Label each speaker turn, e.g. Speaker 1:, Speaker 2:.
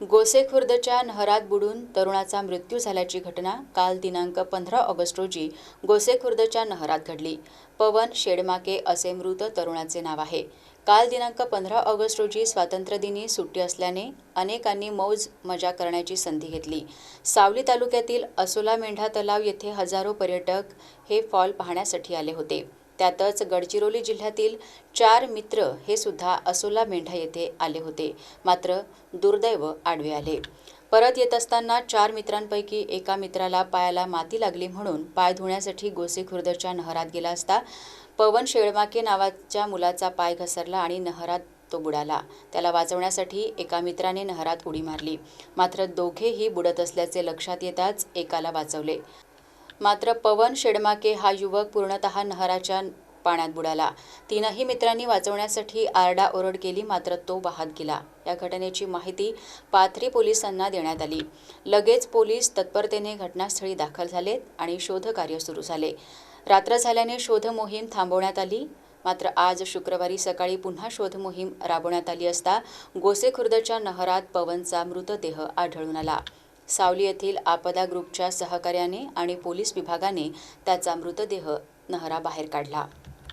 Speaker 1: गोसेखुर्दच्या नहरात बुडून तरुणाचा मृत्यू झाल्याची घटना काल दिनांक पंधरा ऑगस्ट रोजी गोसेखुर्दच्या नहरात घडली. पवन शेडमाके असे मृत तरुणाचे नाव आहे. काल दिनांक पंधरा ऑगस्ट रोजी स्वातंत्र्यदिनी सुट्टी असल्याने अनेकांनी मौज मजा करण्याची संधी घेतली. सावली तालुक्यातील असोला मेंढा तलाव येथे हजारो पर्यटक हे फॉल पाहण्यासाठी आले होते. त्यातच गडचिरोली जिल्ह्यातील चार मित्र हे सुद्धा असोला मेंढा येथे आले होते. मात्र दुर्दैव आडवे आले. परत येत असताना चार मित्रांपैकी एका मित्राला पायाला माती लागली म्हणून पाय धुण्यासाठी गोसे खुर्दच्या नहरात गेला असता पवन शेळमाके नावाच्या मुलाचा पाय घसरला आणि नहरात तो बुडाला. त्याला वाचवण्यासाठी एका मित्राने नहरात उडी मारली. मात्र दोघेही बुडत असल्याचे लक्षात येताच एकाला वाचवले. मात्र पवन शेडमाके हा युवक पूर्णतः नहराच्या पाण्यात बुडाला. तीनही मित्रांनी वाचवण्यासाठी आरडाओरड केली मात्र तो वाहत गेला. या घटनेची माहिती पाथरी पोलिसांना देण्यात आली. लगेच पोलीस तत्परतेने घटनास्थळी दाखल झालेत आणि शोधकार्य सुरू झाले. रात्र झाल्याने शोध मोहीम थांबवण्यात आली. मात्र आज शुक्रवारी सकाळी पुन्हा शोध मोहीम राबवण्यात आली असता गोसेखुर्दच्या नहरात पवनचा मृतदेह आढळून आला. सावली येथील आपदा ग्रुपच्या सहकार्याने आणि पोलीस विभागाने त्याचा मृतदेह नहराबाहेर काढला.